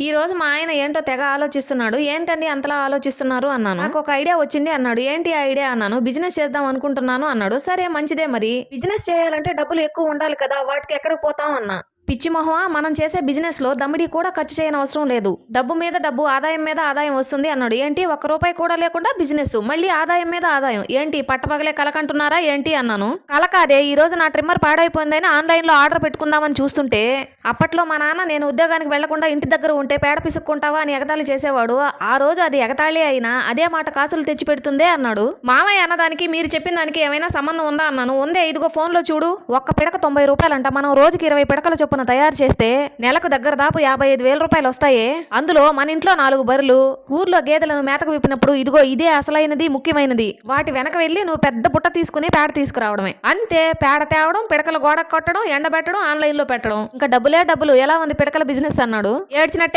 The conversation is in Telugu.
ఈ రోజు మా ఆయన ఏంటో తెగ ఆలోచిస్తున్నాడు. ఏంటండి అంతలా ఆలోచిస్తున్నారు అన్నాను. నాకు ఒక ఐడియా వచ్చింది అన్నాడు. ఏంటి ఐడియా అన్నాను. బిజినెస్ చేద్దాం అనుకుంటున్నాను అన్నాడు. సరే మంచిదే మరి. బిజినెస్ చేయాలంటే డబ్బులు ఎక్కువ ఉండాలి కదా. వాటికి ఎక్కడికి పోతాం అన్నా. పిచ్చిమొహమా మనం చేసే బిజినెస్లో దమ్మిడి కూడా ఖర్చు చేయని అవసరం లేదు. డబ్బు మీద డబ్బు ఆదాయం మీద ఆదాయం వస్తుంది అన్నాడు. ఏంటి? ఒక్క రూపాయి కూడా లేకుండా బిజినెస్. మళ్ళీ ఆదాయం మీద ఆదాయం. ఏంటి? పట్టపగలే కలకంటున్నారా? ఏంటి? అన్నాను. కలకాదే ఈ రోజు నా ట్రిమ్మర్ పాడైపోయిందని ఆన్లైన్లో ఆర్డర్ పెట్టుకుందామని చూస్తుంటే అప్పట్లో మా నాన్న నేను ఉద్యోగానికి వెళ్ళకుండా ఇంటి దగ్గర ఉంటే పేడ పిసుక్కుంటావా అని ఎగతాళి చేసేవాడు. ఆ రోజు అది ఎగతాళి అయినా అదే మాట కాసులు తెచ్చి పెడుతుందే అన్నాడు. మామయ్య అన్నదానికి మీరు చెప్పిన దానికి ఏమైనా సంబంధం ఉందా? అన్నాను. ఉందే ఇదిగో ఫోన్లో చూడు. ఒక్క పిడక తొంభై రూపాయలంట. మనం రోజుకి ఇరవై పిడకలు చొప్పున తయారు చేస్తే నెలకు దగ్గర దాపు యాభై ఐదు వేల రూపాయలు వస్తాయి? అందులో మన ఇంట్లో నాలుగు బర్రెలు ఊర్లో గేదెలను మేతకు విప్పినప్పుడు ఇదిగో ఇదే అసలైనది ముఖ్యమైనది. వాటి వెనక వెళ్ళి నువ్వు పెద్ద బుట్ట తీసుకుని పేడ తీసుకురావడమే. అంతే పేడ తేవడం పిడకల గోడ కొట్టడం ఎండబెట్టడం ఆన్లైన్లో పెట్టడం. ఇంకా డబ్బులే డబ్బులు. ఎలా ఉంది పిడకల బిజినెస్ అన్నాడు? ఏడ్చినట్టే